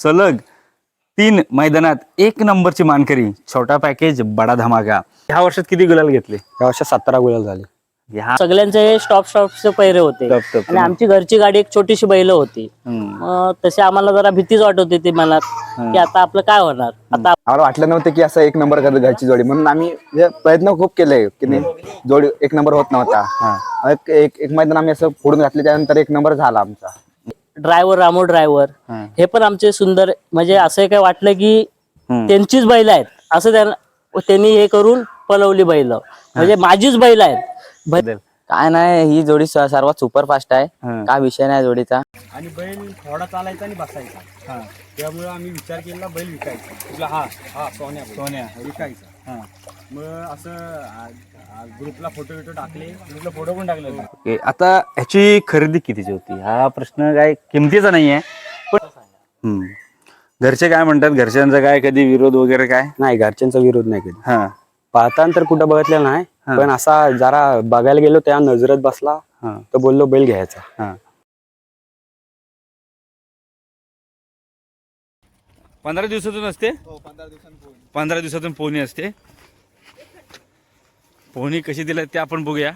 सलग तीन मैदानात एक नंबरची मानकरी छोटा पॅकेज बडा धमाका. ह्या वर्षात किती गुलाल घेतले? या वर्षात सतरा गुलाल झाले. ह्या सगळ्यांचे हे स्टॉप स्टॉपचे पैरे होते. टप टप. आणि आमची घरची गाडी एक छोटीशी बैल होती. हम्म. मग तसे आम्हाला जरा भीतीच वाटत होती मनात की आता आपलं काय होणार? आता आम्हाला वाटलं नव्हतं की असं एक नंबर करत घरची जोडी. म्हणून आम्ही प्रयत्न खूप केले की नाही जोडी एक नंबर होत नव्हता. एक एक एक मैदान आम्ही असं फोडून घातले त्यानंतर एक नंबर झाला आमचा. ड्रायव्हर रामो ड्रायव्हर हा. हे पण आमचे सुंदर म्हणजे असं काय वाटलं की. त्यांचीच बैल आहेत. असं त्यांना त्यांनी हे करून पलवली बैल. म्हणजे माझीच बैल आहेत. बै- बदल. काय नाही ही जोडी स- सर्वात सुपरफास्ट आहे. हा. काय विषय नाही जोडीचा. आणि बैल थोडा चालायचा आणि बसायचा. त्यामुळे आम्ही विचार केला बैल विकायचा. तुला हा हा सोन्या सोन्या. विकायचा. मग असं आ- आ- ग्रुपला फोटो बिटो टाकले ग्रुपला फोटो पण टाकले होते. ओके, आता ह्याची खरेदी कितीची होती? हा प्रश्न काय किमतीचा नाहीये पण हम्म. घरचे काय म्हणतात? घरच्यांचा काय कधी विरोध वगैरे काय? नाही घरच्यांचा विरोध नाही कधी. हा. पाहताना तर कुठं बघितलेलं नाही पण असा जरा बघायला गेलो त्या नजरेत बसला हा. तर बोललो बैल घ्यायचा. हा. पंधरा दिवसातून असते? पंधरा दिवसातून पोहणी असते. पोहणी कशी दिला ते आपण बघूया.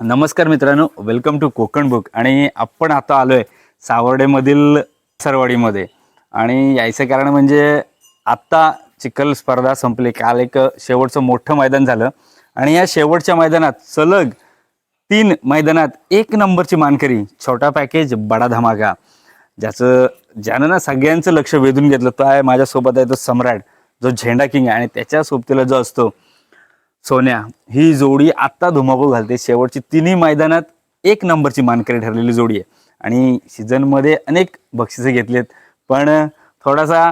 नमस्कार मित्रांनो वेलकम टू कोकण बुक आणि आपण आता आलोय सावर्डेमधील सरवाडीमध्ये. आणि यायचं कारण म्हणजे आत्ता चिखल स्पर्धा संपली. काल एक शेवटचं मोठं मैदान झालं. आणि या शेवटच्या मैदानात सलग तीन मैदानात एक नंबरची मानकरी छोटा पॅकेज बडा धमाका. ज्याचं ज्यानं ना सगळ्यांचं लक्ष वेधून घेतलं तो आहे माझ्यासोबत आहे तो सम्राट जो झेंडा किंग आहे आणि त्याच्या सोबतीला जो असतो सोन्या ही जोडी आत्ता धुमाकूळ घालते. शेवटची तिन्ही मैदानात एक नंबरची मानकरी ठरलेली जोडी आहे. आणि सीझनमध्ये अनेक बक्षिसे घेतलेत पण थोडासा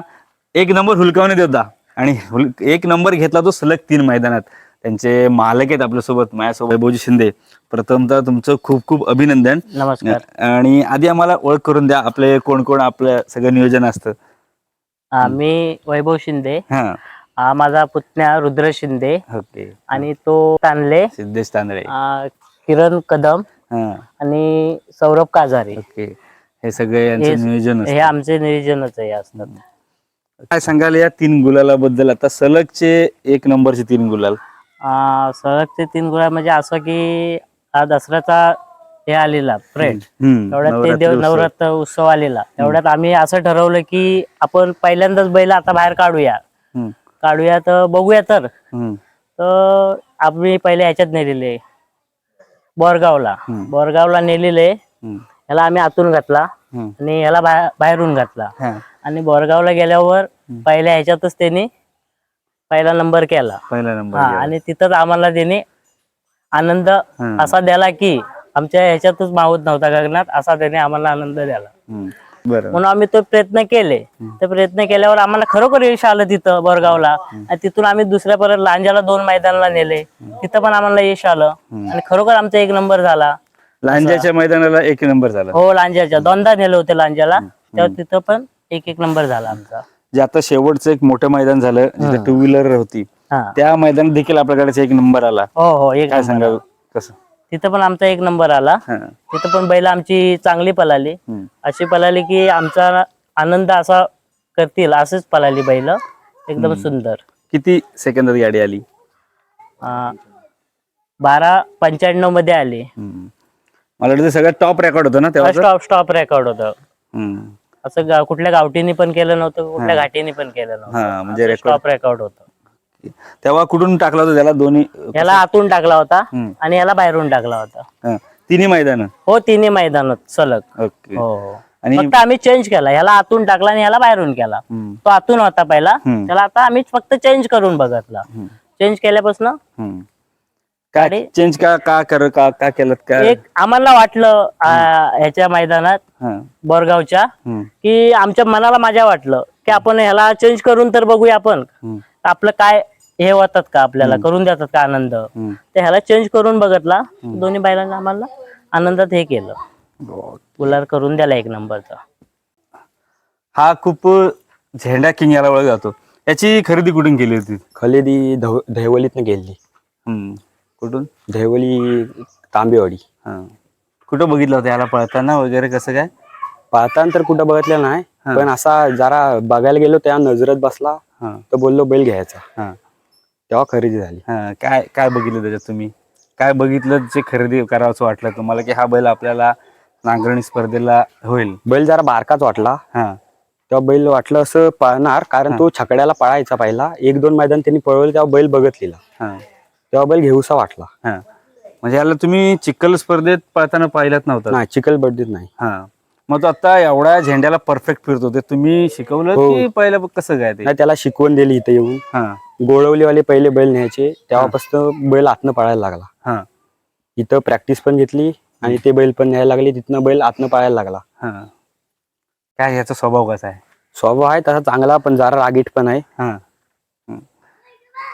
एक नंबर हुलकावण्यात होता. आणि हुल एक नंबर घेतला तो सलग तीन मैदानात. त्यांचे मालक आहेत आपल्यासोबत माझ्यासोबत वैभवजी शिंदे. प्रथमतः तुमचं खूप खूप अभिनंदन. नमस्कार. आणि आधी आम्हाला ओळख करून द्या आपले कोण कोण आपलं सगळं नियोजन असतं. मी वैभव शिंदे. हा. माझा पुतण्या रुद्र शिंदे. ओके. आणि तो तानले सिद्धेश तांदळे. आ, किरण कदम. हा. आणि सौरभ काजारे. ओके. हे सगळे यांचं नियोजन असतं. हे आमचे नियोजनच आहे असतात. काय सांगाल या तीन गुलालाबद्दल? आता सलगचे एक नंबरचे तीन गुलाल. आ, सलगचे तीन गुळा म्हणजे असं की हा दसऱ्याचा हे आलेला फ्रेंड तेवढ्यात ते देव. नवरात्र उत्सव आलेला. तेवढ्यात आम्ही असं ठरवलं की आपण पहिल्यांदाच बैल आता बाहेर काढूया. काढूया तर बघूया तर. तर आम्ही पहिले ह्याच्यात नेलेले बोरगावला. बोरगावला नेलेले. ह्याला आम्ही आतून घातला. आणि ह्याला बाहेर बाहेरून घातला. आणि बोरगावला गेल्यावर पहिल्या ह्याच्यातच त्यांनी पहिला नंबर केला. पहिला नंबर हा गेला. आणि तिथंच आम्हाला त्याने आनंद हम्म. असा द्याला की आमच्या ह्याच्यातच मावत नव्हता गगनात असा त्याने आम्हाला आनंद द्याला. हम्म, बरं. म्हणून आम्ही तो प्रयत्न केले. ते प्रयत्न केल्यावर आम्हाला खरोखर यश आलं तिथं बोरगावला. आणि तिथून आम्ही दुसऱ्या परत लांजाला दोन मैदानाला नेले. तिथं पण आम्हाला यश आलं. आणि खरोखर आमचा एक नंबर झाला. लांजाच्या मैदानाला एक नंबर झाला. हो लांजाच्या. दोनदा नेले होते लांजाला. तेव्हा तिथं पण एक एक नंबर झाला आमचा. जे आता शेवटचं एक मोठं मैदान झालं जिथे टू व्हीलर होती हा. त्या मैदानात देखील आपल्याकडे एक नंबर आला. हो हो एक काय नंबर. सांगाल? कसं? तिथं पण आमचा एक नंबर आला. हा, तिथं पण बैल आमची चांगली पळाली. हम्म, अशी पळाली की आमचा आनंद असा करतील असंच पळाली बैल. एकदम सुंदर. किती सेकंदात गाडी आली? बारा पंच्याण्णवमध्ये आली. हम्म. मला वाटतं सगळ्यात टॉप रेकॉर्ड होतं ना तेव्हा स्टॉप स्टॉप रेकॉर्ड होतं. असं गा- कुठल्या गावठीने पण केलं नव्हतं कुठल्या घाटीने पण केलं हा, नव्हतं म्हणजे record- स्टॉप रेकॉर्ड होतं. तेव्हा कुठून टाकला होता त्याला? दोन्ही याला आतून टाकला होता हम्म. आणि याला बाहेरून टाकला होता. हा, तिन्ही मैदान? हो तिन्ही मैदानात सलग. ओके. हो हो. आणि फक्त आम्ही चेंज केला. ह्याला आतून टाकला आणि ह्याला बाहेरून केला. हम्म, तो आतून होता पहिला. हम्म. त्याला आता आम्ही फक्त चेंज करून बघितला. हम्म, चेंज केल्यापासून हम्म. काय चेंज का का कर का का केलं का? एक आम्हाला वाटलं आ, ह्याच्या मैदानात हा, बोरगावच्या हम्म, की आमच्या मनाला माझ्या वाटलं की आपण ह्याला चेंज करून तर बघूया आपण. हम्म, आपलं काय हे होतात का आपल्याला करून देतात का आनंद? हम्म. ते ह्याला चेंज करून बघितला. दोन्ही बैलांना आम्हाला आनंदात हे केलं. गुलाल करून द्याला एक नंबरचा. हा खूप झेंडा किंग याला ओळख जातो. याची खरेदी कुठून केली होती? खलेदी धव दहिवलीतनं गेली हम्म, कुठून? दहिवली तांबेवाडी. हा. कुठं बघितलं होतं याला पळताना वगैरे कसं काय? पाहताना तर कुठं बघितलं नाही पण असा जरा बघायला गेलो तेव्हा नजरत बसला हा. तर बोललो बैल घ्यायचा. हा. तेव्हा खरेदी झाली. हा. काय काय बघितलं त्याच्यात तुम्ही? काय बघितलं जे खरेदी करावंसं वाटलं तुम्हाला की हा बैल आपल्याला नांगरणी स्पर्धेला होईल? बैल जरा बारकाच वाटला. हा. तेव्हा बैल वाटलं असं पळणार कारण तो छकड्याला पळायचा पहिला. एक दोन मैदान त्यांनी पळवले तेव्हा बैल बघत लिहिला. हा. तेव्हा बैल घेऊसा वाटला. हा. म्हणजे याला तुम्ही चिखल स्पर्धेत पळताना पाहिलाच नव्हता. नाही चिखल बड्डीत नाही. हा. मग तो आता एवढ्या झेंड्याला परफेक्ट फिरतो. ते तुम्ही शिकवलं हो. की पहिलं कसं काय ते? नाही त्याला शिकवण दिली इथे येऊन. हा. गोळवलीवाले पहिले बैल न्यायचे. तेव्हापासून बैल आतनं पळायला लागला. हा. इथं प्रॅक्टिस पण घेतली आणि ते बैल पण न्यायला लागले. तिथनं बैल आतनं पळायला लागला. हा. काय याचा स्वभाव कसा आहे? स्वभाव आहे तसा चांगला पण जरा रागीट पण आहे. हा.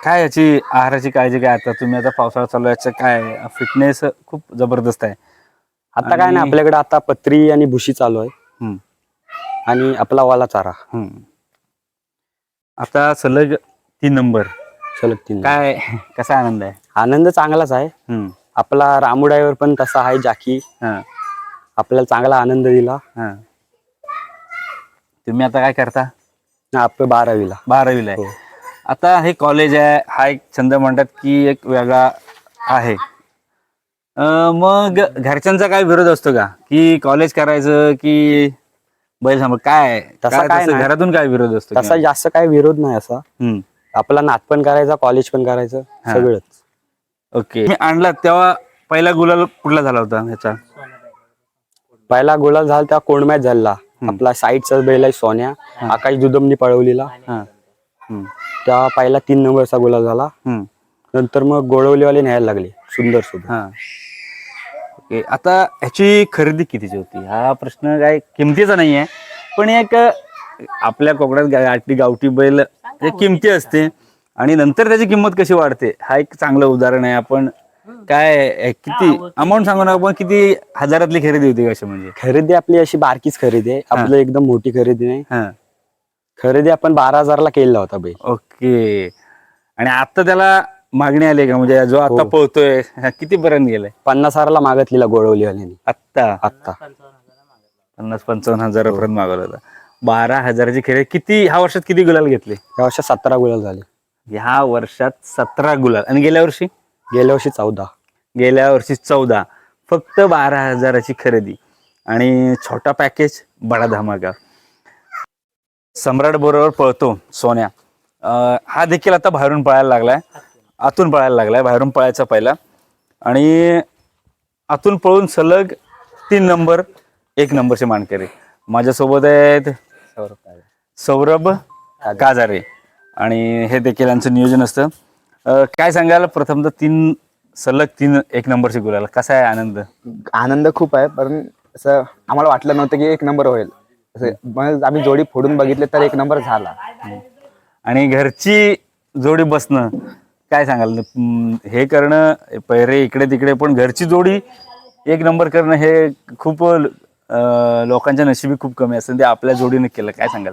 काय याची आहाराची काळजी काय आता? तुम्ही आता पावसाळा चालू आहे, याचं काय? फिटनेस खूप जबरदस्त आहे. आता काय आणि- नाही आपल्याकडे आता पत्री आणि भुशी चालू आहे. हम्म. आणि आपला वाला चारा. हम्म. आता सलग तीन नंबर. सलग तीन काय कसा आनंद आहे? आनंद चांगलाच आहे. हम्म. आपला रामुडाईवर पण तसा आहे जाकी. हा. आपल्याला चांगला आनंद दिला. हा. तुम्ही आता काय करता? आपण बारावीला. बारावीला आहे. हो. आता हे कॉलेज आहे हा एक छंद म्हणतात की एक वेगळा आहे. मग घरच्यांचा काय विरोध असतो का? की कॉलेज करायचं की बैल सांभाळ काय? तसा काय काय नाही. घरातून काय विरोध असतो तसा जास्त काही विरोध नाही असा. आपला नात पण करायचा कॉलेज पण करायचं हा. सगळंच. ओके. मी आणला तेव्हा पहिला गुलाल कुठला झाला होता ह्याचा? पहिला गोळा झाला तेव्हा कोणमॅच झाला. आपला साईडचा बैल आहे सोन्या. आकाश दुदमनी पळवलेला. हा. तेव्हा पहिला तीन नंबरचा गोळा झाला. नंतर मग गोळवलीवाले न्यायला लागले सुंदर सुंदर हा. ओके आता ह्याची खरेदी कितीची होती? हा प्रश्न काय किमतीचा नाही आहे पण एक आपल्या कोकणात गाठी गावठी बैल हे किमती असते आणि नंतर त्याची किंमत कशी वाढते हा एक चांगलं उदाहरण आहे. आपण काय किती अमाऊंट सांगू ना आपण किती हजारातली खरेदी होती कशी म्हणजे? खरेदी आपली अशी बारकीच खरेदी आहे. आपलं एकदम मोठी खरेदी नाही. हा. खरेदी आपण बारा हजारला केलेला होता बैल ओके. आणि आता त्याला मागणी आली का? म्हणजे जो आता हो. पोहतोय किती पर्यंत गेलाय? पन्नास हजारला मागितलेला गोळवलीवाल्यांनी आत्ता? आत्ता. पन्नास पंचावन्न हजारापर्यंत मागवला होता. बारा हजाराची खरेदी किती ह्या वर्षात किती गुलाल घेतले? या वर्षी सतरा गुलाल झाले. ह्या वर्षात सतरा गुलाल. आणि गेल्या वर्षी? गेल्या वर्षी चौदा. गेल्या वर्षी चौदा. फक्त बारा हजाराची खरेदी. आणि छोटा पॅकेज बडा धमाका. सम्राट बरोबर पळतो सोन्या. हा देखील आता बाहेरून पळायला लागलाय. आतून पळायला लागलाय बाहेरून पळायचा पहिला. आणि आतून पळून सलग तीन नंबर एक नंबरचे मानकरी. माझ्यासोबत आहेत सौरभ काजारे आणि हे देखील यांचं नियोजन असतं. काय सांगाल? प्रथमतः तीन सलग तीन एक नंबरची गुलाल. कसा आहे आनंद? आनंद खूप आहे पण असं आम्हाला वाटलं नव्हतं की एक नंबर होईल. असं मग आम्ही जोडी फोडून बघितले तर एक नंबर झाला. आणि घरची जोडी बसणं काय सांगाल? हम्म, हे करणं पैरे इकडे तिकडे पण घरची जोडी एक नंबर करणं हे खूप अं, लोकांच्या नशिबी खूप कमी असतं ते आपल्या जोडीने केलं काय सांगाल?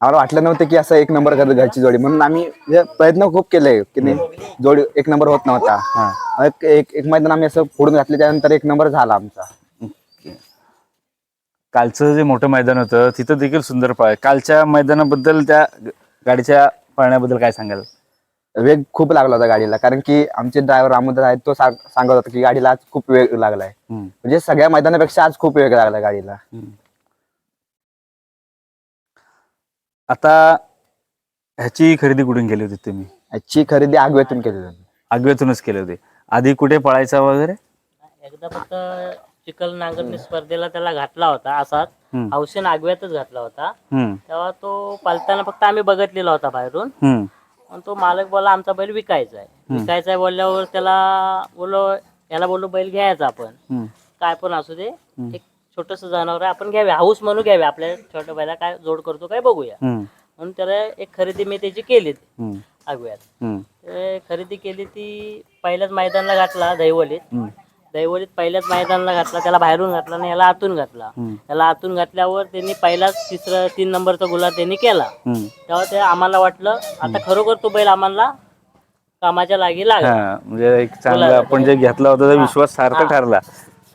आम्हाला वाटलं नव्हतं की असं एक नंबर करत घरची जोडी. म्हणून आम्ही म्हणजे प्रयत्न खूप केले की नाही जोडी एक नंबर होत नव्हता. एक एक मैदान आम्ही असं फोडून घातले त्यानंतर एक नंबर झाला आमचा. कालचं जे मोठं मैदान होतं तिथं देखील सुंदर पळ कालच्या मैदानाबद्दल त्या गाडीच्या पळण्याबद्दल काय सांगाल? वेग खूप लागला होता गाडीला कारण की आमचे ड्रायव्हर रामोदर आहेत तो सांग- सांगत होता की गाडीला आज खूप वेग लागलाय. म्हणजे सगळ्या मैदानापेक्षा आज खूप वेग लागला गाडीला. आता ह्याची खरेदी कुठून केली होती तुम्ही? याची खरेदी आगव्यातून केली होती. आगव्यातूनच केली होती. आधी कुठे पळायचा वगैरे? एकदा फक्त चिखल नांगरणी स्पर्धेला त्याला घातला होता असाच हम्म. हौसेन आगव्यातच घातला होता. हम्म, तेव्हा तो पालताना फक्त आम्ही बघितलेला होता बाहेरून. हम्म, पण तो मालक बोला आमचा बैल विकायचा आहे. विकायचा आहे बोलल्यावर त्याला बोललो याला बोललो बैल घ्यायचा आपण. हम्म. काय पण असू दे एक छोटस जनावर आहे आपण घ्यावे हाऊस म्हणून घ्यावे आपल्या छोट्या बैला काय जोड करतो काय बघूया. हम्म, म्हणून त्याला एक खरेदी मी त्याची केली हम्म, आगव्यात. हम्म, ते खरेदी केली ती पहिल्याच मैदानला घातला दहिवलीत. हम्म. दैवलीत पहिल्याच मैदानला घातला त्याला बाहेरून घातला आणि याला आतून घातला. त्याला आतून घातल्यावर त्यांनी पहिलाच तिसरं तीन नंबरचा गुलाब त्यांनी केला. तेव्हा ते आम्हाला वाटलं आता खरोखर तो बैल आम्हाला कामाच्या लागी लागला. म्हणजे एक चांगला आपण जे घेतला होता विश्वास सार्थ ठरला.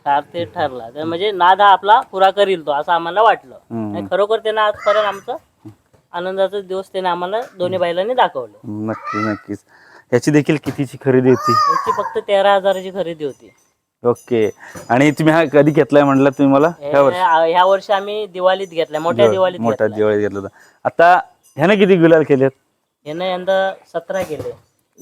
ठार ते ठरला. तर म्हणजे नाद हा आपला पुरा करील तो असं आम्हाला वाटलं. आणि खरोखर त्यानं आजपर्यंत आमचं आनंदाचा दिवस त्याने आम्हाला दोन्ही बैलांनी दाखवलं. नक्की नक्कीच. ह्याची देखील कितीची खरेदी होती? त्याची फक्त तेरा हजाराची खरेदी होती. ओके. आणि तुम्ही हा कधी घेतलाय म्हटलं तुम्ही मला? ह्या वर्षी? हे- ह्या वर्षी आम्ही दिवाळीत घेतलाय मोठ्या दिवाळीत मोठ्या घेतलाय. दिवाळीत घेतला होता. आता ह्यानं किती गुलाल केलेत? यानं यंदा सतरा केले.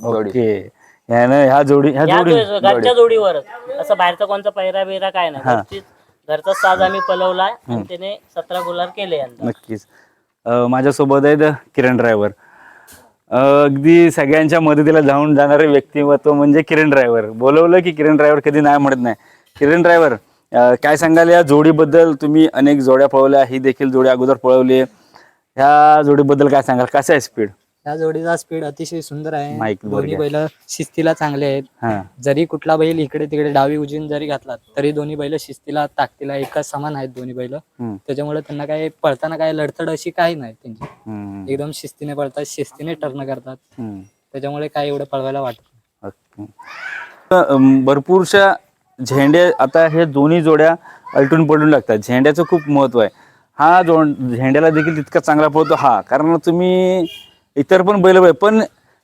ओके. ह्यानं ह्या जोडी ह्या या जोडी घरच्या जोडीवरच. असं बाहेरचा कोणता पैरा बिरा काय नाही. घरचीच- घरचा साज आम्ही पलवलाय आणि त्याने सतरा गुलाल केले यंदा. नक्कीच. अं, माझ्यासोबत आहेत किरण ड्रायव्हर. अगदी सगळ्यांच्या मदतीला जाऊन जाणारे व्यक्तिमत्व म्हणजे किरण ड्रायव्हर. बोलवलं की किरण ड्रायव्हर कधी नाही म्हणत नाही. किरण ड्रायव्हर काय सांगाल या जोडीबद्दल? तुम्ही अनेक जोड्या पळवल्या ही देखील जोडी अगोदर पळवली ह्या जोडीबद्दल काय सांगाल? कसं आहे स्पीड या जोडीचा स्पीड अतिशय सुंदर आहे. माईक दोन्ही. बैल शिस्तीला चांगले आहेत. हा. जरी कुठला बैल इकडे तिकडे डावी उजवीन जरी घातला तरी दोन्ही बैल शिस्तीला ताकदीला एकाच समान आहेत दोन्ही बैल. हम्म, त्याच्यामुळे त्यांना काय पळताना काय लढतड अशी काही नाही त्यांची. हम्म, एकदम शिस्तीने पळतात शिस्तीने टर्न करतात. हम्म. त्याच्यामुळे काय एवढं पळवायला वाटत नाही. ओके. अं, भरपूरशा झेंडे आता हे दोन्ही जोड्या अलटून पडून लागतात. झेंड्याचं खूप महत्त्व आहे. हा जो झेंड्याला देखील तितका चांगला पळतो? हा. कारण तुम्ही इतर पण बैल पण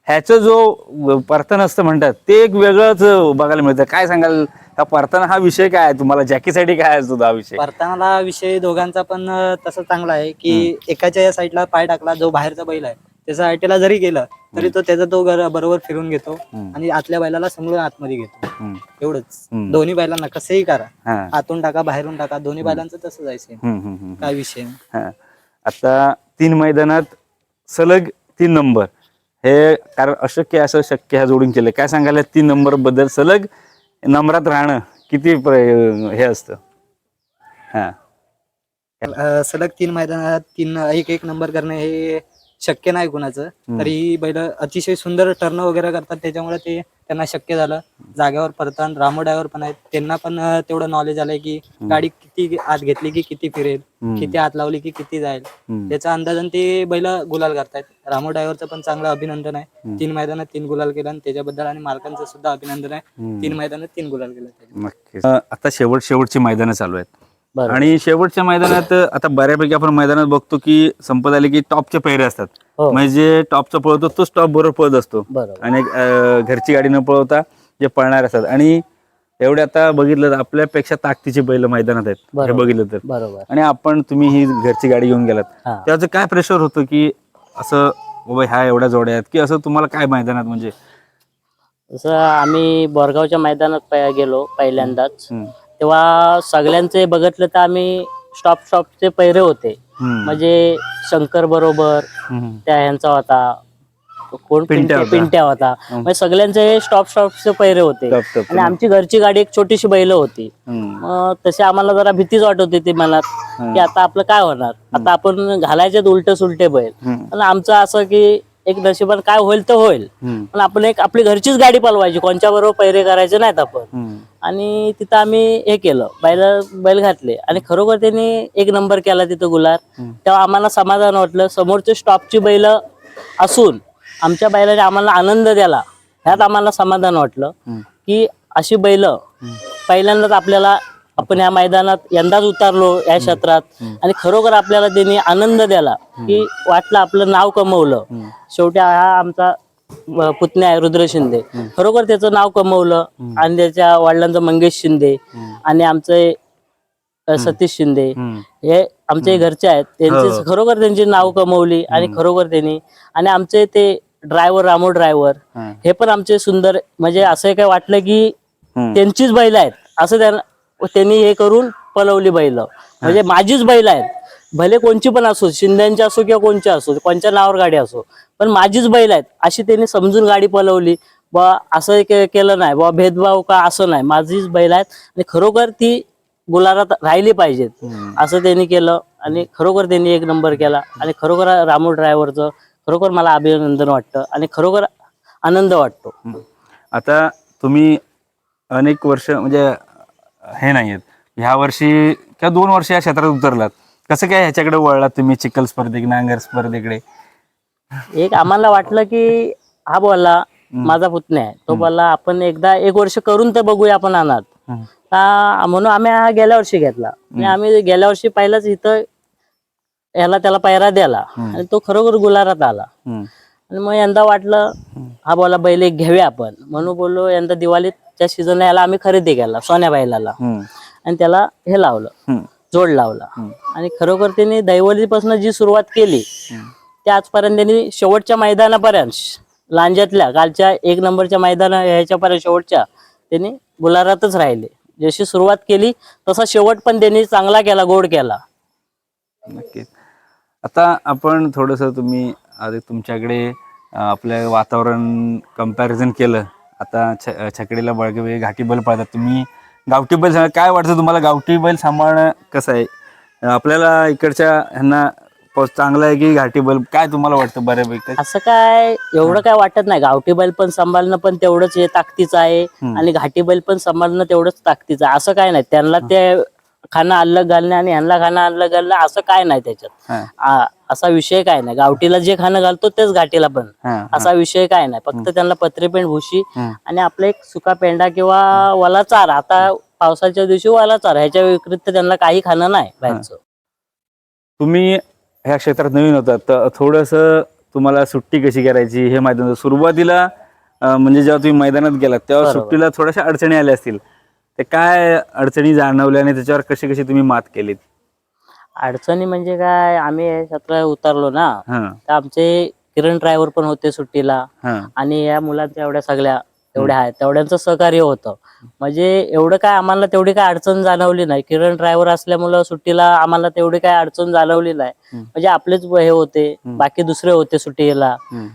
ह्याचं जो परतन असतं म्हणतात ते एक वेगळंच बघायला मिळतं काय सांगाल ह्या परतन हा विषय काय आहे तुम्हाला जॅकीसाठी काय असतो हा विषय परतानाला विषय दोघांचा पण तसा चांगला आहे की एकाच्या या साईडला पाय टाकला जो बाहेरचा बैल आहे त्याचा आयटीला जरी गेलं तरी तो त्याचा तो बरोबर फिरून घेतो. आणि आतल्या बैलाला समोर आतमध्ये घेतो एवढंच. दोन्ही बैलांना कसंही करा हा. आतून टाका बाहेरून टाका दोन्ही बैलांचं तसं जायचं. काय विषय. हा. आता तीन मैदानात सलग तीन नंबर. हे कारण अशक्य असं शक्य ह्या जोडून केलं काय सांगायला तीन नंबरबद्दल सलग नंबरात राहणं किती प्र- हे असतं. हा. सलग तीन मैदानात तीन एक एक नंबर करणं हे शक्य नाही कुणाचं. तरी ही बैल अतिशय सुंदर टर्न वगैरे करतात. त्याच्यामुळे ते त्यांना शक्य झालं. जागेवर परतान रामो ड्रायव्हर पण आहेत. त्यांना पण तेवढं नॉलेज आलंय की गाडी किती आत घेतली की किती फिरेल. किती आत लावली की किती जाईल. त्याचा अंदाजन ते बैल गुलाल करतायत. रामो ड्रायव्हरचं पण चांगलं अभिनंदन आहे. तीन मैदानात तीन गुलाल केलं आणि त्याच्याबद्दल आणि मालकांचं सुद्धा अभिनंदन आहे. तीन मैदानात तीन गुलाल केलं आता शेवट शेवटची मैदानं चालू आहेत. आणि शेवटच्या मैदानात आता बऱ्यापैकी आपण मैदानात बघतो की संपत आले की टॉपचे पैरे असतात. हो. म्हणजे टॉपचा पळतो तोच टॉप बरोबर पळत असतो. आणि घरची गाडी न पळवता जे पळणार असतात. आणि एवढे आता बघितलं तर आपल्यापेक्षा ताकदीची बैल मैदानात आहेत. हे. बघितलं तर. बरोबर. आणि आपण तुम्ही ही घरची गाडी घेऊन गेलात. त्याचं काय प्रेशर होतं की असं बाबा ह्या एवढ्या जोड्या आहेत की असं तुम्हाला काय मैदानात म्हणजे? जसं आम्ही बोरगावच्या मैदानात गेलो पहिल्यांदाच. तेव्हा सगळ्यांचे बघितलं तर आम्ही स्टॉप स्टॉपचे पैरे होते. म्हणजे शंकर बरोबर त्या ह्यांचा होता. कोण? पिंट्या पिंट्या होता. म्हणजे सगळ्यांचे स्टॉप स्टॉपचे पैरे होते. आणि आमची घरची गाडी एक छोटीशी बैल होती. तसे आम्हाला जरा भीतीच वाटत होती ती मनात की आता आपलं काय होणार? आता आपण घालायचे उलटे सुलटे बैल. पण आमचं असं की एक नशिबान काय होईल तर होईल. पण आपण एक आपली घरचीच गाडी पळवायची कोणच्या बरोबर पैरे करायचे नाहीत आपण. आणि तिथं आम्ही हे केलं बैल बैल घातले. आणि खरोखर त्यांनी एक नंबर केला तिथं गुलार तेव्हा आम्हाला समाधान वाटलं. समोरचे स्टॉपची बैल असून आमच्या बैलाने आम्हाला आनंद द्याला ह्यात आम्हाला समाधान वाटलं. की अशी बैल पहिल्यांदाच आपल्याला आपण या मैदानात यंदाच उतारलो या क्षेत्रात आणि खरोखर आपल्याला त्यांनी आनंद द्याला की वाटलं आपलं नाव कमवलं. शेवटी हा आमचा पुतण्या आहे रुद्र शिंदे. खरोखर त्याचं नाव कमवलं आणि त्याच्या वडिलांचं मंगेश शिंदे आणि आमचे सतीश शिंदे. हे आमचे घरचे आहेत. त्यांचे खरोखर त्यांची नाव कमवली आणि खरोखर त्यांनी आणि आमचे ते ड्रायव्हर रामो ड्रायव्हर हा. हे पण आमचे सुंदर म्हणजे असं काय वाटलं की. त्यांचीच बैल आहेत. असं त्यांना त्यांनी हे करून पलवली बैल. म्हणजे माझीच बैल आहेत. भले कोणची पण असो शिंद्यांची असो किंवा कोणची असो कोणच्या नावावर गाडी असो पण माझीच बैल आहेत. अशी त्यांनी समजून गाडी पलवली. बा असं केलं नाही. बा भेदभाव का असं नाही. माझीच बैल आहेत आणि खरोखर ती गुलारात राहिली पाहिजेत. असं त्यांनी केलं आणि खरोखर त्यांनी एक नंबर केला. आणि खरोखर रामू ड्रायव्हरचं खरोखर मला अभिनंदन वाटतं आणि खरोखर आनंद वाटतो. आता तुम्ही अनेक वर्ष म्हणजे हे नाही आहेत ह्या वर्षी किंवा दोन वर्ष या क्षेत्रात उतरलात. कसं काय ह्याच्याकडे वळलात तुम्ही चिखल स्पर्धेक नांगर स्पर्धेकडे? एक आम्हाला वाटलं की हा बोलला माझा पुतण्या आहे. तो बोलला आपण एकदा एक वर्ष करून तर बघूया आपण अनाथ हम्म. म्हणून आम्ही हा गेल्या वर्षी घेतला. आणि आम्ही गेल्या वर्षी पहिलाच इथं याला त्याला पायरा द्याला आणि तो खरोखर गुलारात आला. हम्म. आणि मग यंदा वाटलं हा बोला बैल एक घेऊया आपण. म्हणून बोललो यंदा दिवाळीच्या सीझनला याला आम्ही खरेदी केला सोन्या बैलाला. आणि त्याला हे लावलं. जोड लावला. आणि खरोखर त्यांनी दैवलीपासून जी सुरुवात केली ते आजपर्यंत त्यांनी शेवटच्या मैदानापर्यंत लांज्यातल्या कालच्या एक नंबरच्या मैदाना ह्याच्यापर्यंत शेवटच्या त्यांनी गुलारातच राहिले. जशी सुरुवात केली तसा शेवट पण त्यांनी चांगला केला गोड केला. नक्कीच. आता आपण थोडस तुम्ही आधी तुमच्याकडे अं, आपलं वातावरण कंपॅरिझन केलं. आता छ छकडीला बळगवे घाटी बैल पाळतात. तुम्ही गावठी बैल सांगा काय वाटतं तुम्हाला? गावठी बैल सांभाळणं कसं आहे? आपल्याला इकडच्या ह्यांना चांगला आहे की घाटी बैल? काय तुम्हाला वाटतं बऱ्यापैकी? असं काय एवढं काय वाटत नाही. गावठी बैल पण सांभाळणं पण तेवढंच हे ताकदीचं आहे आणि घाटी बैल पण सांभाळणं तेवढंच ताकदीचं आहे. असं काय नाही. त्यांना ते खाणं अलग घालणे आणि ह्यांना खाणं अलग घालणं असं काय नाही त्याच्यात. आ- असा विषय काय नाही. गावठीला जे खाणं घालतो तेच घाटीला पण. असा विषय काय नाही. फक्त त्यांना पत्रेपेंड भुशी हम्म. आणि आपला एक सुका पेंडा किंवा वला चार आता पावसाच्या दिवशी वला चार ह्याच्या व्यतिरिक्त त्यांना काही खाणं नाही बाहेरचं. तुम्ही ह्या क्षेत्रात नवीन होतात. तर थोडंसं तुम्हाला सुट्टी कशी करायची हे माहिती नव्हतं. सुरुवातीला अं, म्हणजे जेव्हा तुम्ही मैदानात गेलात तेव्हा बरोबर. सुट्टीला थोड्याशा अडचणी आल्या असतील. ते काय अडचणी जाणवल्या आणि त्याच्यावर कशी कशी तुम्ही मात केलीत? अडचणी म्हणजे काय आम्ही क्षेत्रात उतरलो ना हां. तर आमचे किरण ड्रायव्हर पण होते सुट्टीला हां. आणि या मुलांच्या एवढ्या सगळ्या एवढ्या आहेत तेवढ्यांचं सहकार्य होतं. म्हणजे एवढं काय आम्हाला तेवढी काय अडचण जाणवली नाही. किरण ड्रायव्हर असल्यामुळं सुट्टीला आम्हाला तेवढी काय अडचण जाणवली नाही. हम्म. म्हणजे आपलेच हे होते बाकी दुसरे होते सुट्टीला. हम्म.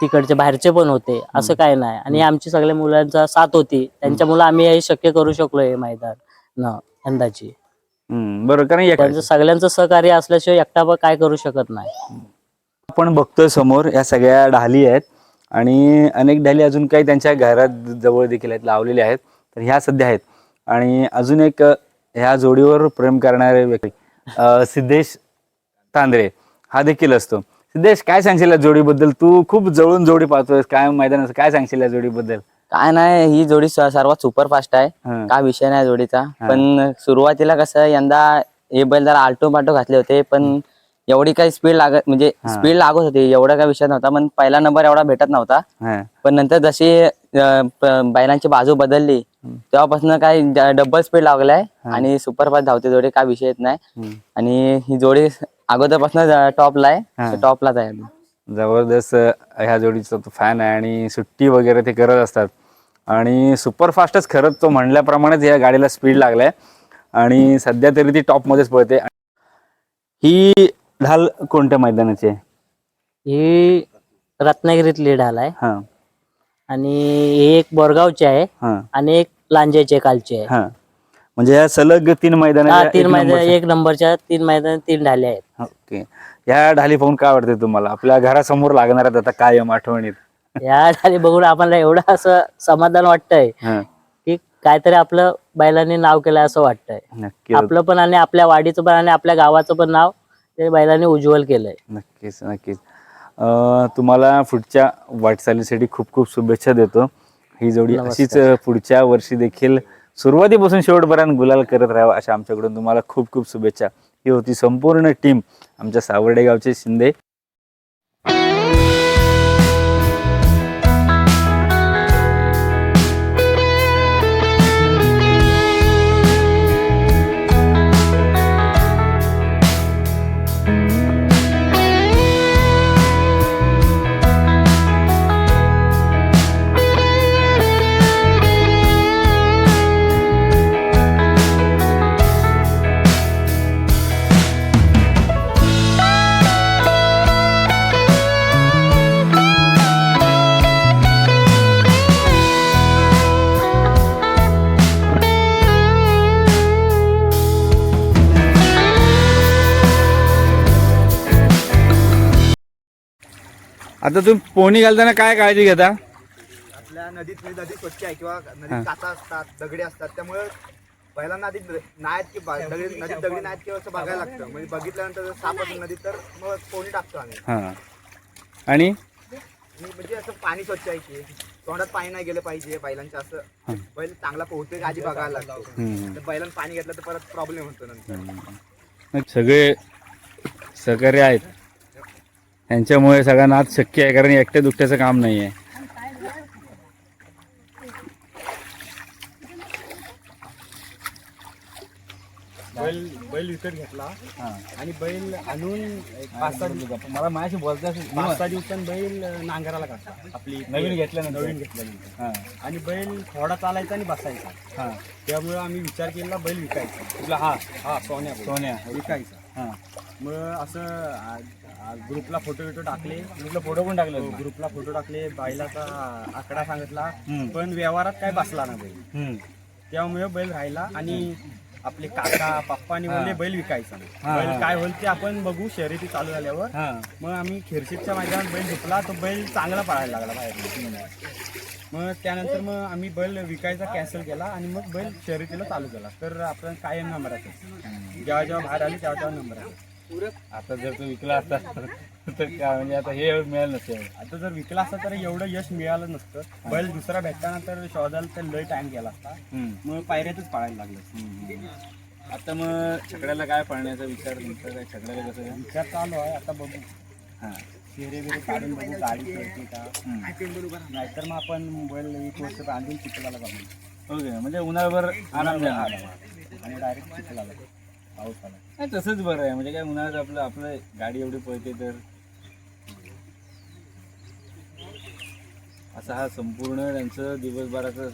तिकडचे बाहेरचे पण होते. असं काय नाही. आणि आमची सगळ्या मुलांचा साथ होती. त्यांच्यामुळे आम्ही हे शक्य करू शकलो हे मैदान. न यंदाची. बरोबर कारण त्यांचं सगळ्यांचं सहकार्य असल्याशिवाय एकटा पण काय करू शकत नाही. आपण बघतोय समोर या सगळ्या ढाली आहेत. आणि अनेक ढाली अजून काही त्यांच्या घरात जवळ देखील आहेत लावलेल्या आहेत. तर ह्या सध्या आहेत. आणि अजून एक ह्या जोडीवर प्रेम करणारे व्यक्ती सिद्धेश तांदळे हा देखील असतो. सिद्धेश काय सांगशील या जोडीबद्दल? तू खूप जवळून जोडी पाहतोय काय मैदान काय सांगशील या जोडीबद्दल? काय नाही ही जोडी स- सर्वात सुपर फास्ट आहे. हं. काय विषय नाही जोडीचा. पण सुरुवातीला कसं यंदा हे बैल जरा आल्टो पाल्टो घातले होते पण एवढी काही स्पीड लागत म्हणजे स्पीड लागत होती एवढा काही विषय नव्हता पण पहिला नंबर एवढा भेटत नव्हता. हा. पण नंतर जशी अं, प- बैलांची बाजू बदलली तेव्हापासून काय डबल स्पीड लागलाय आणि सुपर फास्ट धावते जोडी काय विषय येत नाही. आणि ही जोडी अगोदरपासून टॉपला आहे टॉपलाच आहे जबरदस्त ह्या जोडीचा तो फॅन आहे आणि सुट्टी वगैरे ते करत असतात. आणि सुपरफास्टच खरंच तो म्हणल्याप्रमाणेच या गाडीला स्पीड लागलाय. आणि सध्या तरी ती टॉपमध्येच पळते. ही ढाल कोणत्या मैदानाची आहे? ही रत्नागिरीतली ढाल आहे. हा. आणि हे एक बोरगावचे आहे हा. आणि एक लांजेचे कालचे आहे. हा. म्हणजे या सलग तीन मैदान तीन मैदान एक नंबरच्या तीन मैदान तीन ढाले आहेत. ओके. या ढाली पाहून काय वाटते तुम्हाला? आपल्या घरासमोर लागणार आहेत आता कायम आठवणीत. या ढाली बघून आम्हाला एवढं असं समाधान वाटतंय हा. की काहीतरी आपलं बैलांनी नाव केलंय असं वाटतंय. नक्की आपलं पण आणि आपल्या वाडीचं पण आणि आपल्या गावाचं पण नाव ते बैलांनी उज्ज्वल केलंय. नक्कीच नक्कीच. अं, तुम्हाला पुढच्या वाटचालीसाठी खूप खूप शुभेच्छा देतो. ही जोडी अशीच अं, पुढच्या वर्षी देखील सुरुवातीपासून शेवटपर्यंत गुलाल करत राहावं अशा आमच्याकडून तुम्हाला खूप खूप शुभेच्छा. ही होती संपूर्ण टीम आमच्या सावर्डेगावचे शिंदे. आता तुम्ही पोहणी घालताना काय काळजी घेता? आपल्या नदीत नदी स्वच्छ आहे किंवा नदीत काचा असतात दगडी असतात त्यामुळे पहिल्यांदा आधी नाहीत की बा- दगडी नदीत दगडी नाहीत किंवा असं बघायला लागतं. म्हणजे बघितल्यानंतर जर साप असेल नदीत तर मग पोहणी टाकतो आम्ही. हां. आणि? आणि म्हणजे असं पाणी स्वच्छ आहे की तोंडात पाणी नाही गेलं पाहिजे बैलांच्या असं. बैल चांगला पोहतोय का आधी बघायला लागतो. तर बैलांना पाणी घेतलं तर परत प्रॉब्लेम होतो नंतर. सगळे सहकार्य आहेत. त्यांच्यामुळे सगळ्यांना आज शक्य आहे कारण एकट्या दुकट्याचं काम नाही आहे बैल बैल विकत घेतला. आणि बैल आणून पाच सहा दिवस मला माझ्याशी बोलता पाच सहा दिवसांनी बैल नांगराला काढला. आपली नवीन घेतल्यानंतर. नवीन घेतल्यानंतर. आणि बैल थोडा चालायचा आणि बसायचा. त्यामुळे आम्ही विचार केला बैल विकायचा. कुठला हा हा सोन्या बैल. सोन्या. विकायचा. मग असं ग्रुपला फोटो बिटो टाकले तुला फोटो पण टाकले. हो, ग्रुपला फोटो टाकले बैलाचा आकडा सांगितला पण व्यवहारात काय बसला ना बैल. त्यामुळे बैल राहिला आणि आपले काका पप्पानी बोलले बैल विकायचा. बैल काय होईल ते आपण बघू शर्यती चालू झाल्यावर. मग आम्ही खिरशीच्या मैदानात बैल झुकला तो बैल चांगला पळायला लागला बाहेर. मग त्यानंतर मग आम्ही बैल विकायचा कॅन्सल केला आणि मग बैल शर्यतीला चालू केला. तर आपण कायम नंबर आहे? जेव्हा जेव्हा बाहेर आले तेव्हा तेव्हा नंबर आहे. आता जर तो विकला असता तर काय म्हणजे आता हे मिळालं नसेल आता जर विकला असता तर एवढं यश मिळालं नसतं. बैल दुसरा भेटताना तर शोधायला तर लय टाइम गेला असता. मग पायऱ्यातच पाळायला लागलं. आता मग छकड्याला काय पळण्याचा विचार तुमचा? काय छकड्याला कसं काय? विचार चालू आहे आता बघू. हा. शेरे बिरे काढून बघू गाडी कळते का? नाहीतर मग आपण मोबाईल एक वर्ष बांधून चिखलाला ओके म्हणजे उन्हाळ्याभर आराम देणार. आणि डायरेक्ट चिखलाला पाऊस आला. नाही, तसंच बरं आहे. म्हणजे काय उन्हाळ्यात आपलं आपलं गाडी एवढी पळते तर असा हा संपूर्ण त्यांचं दिवसभराचं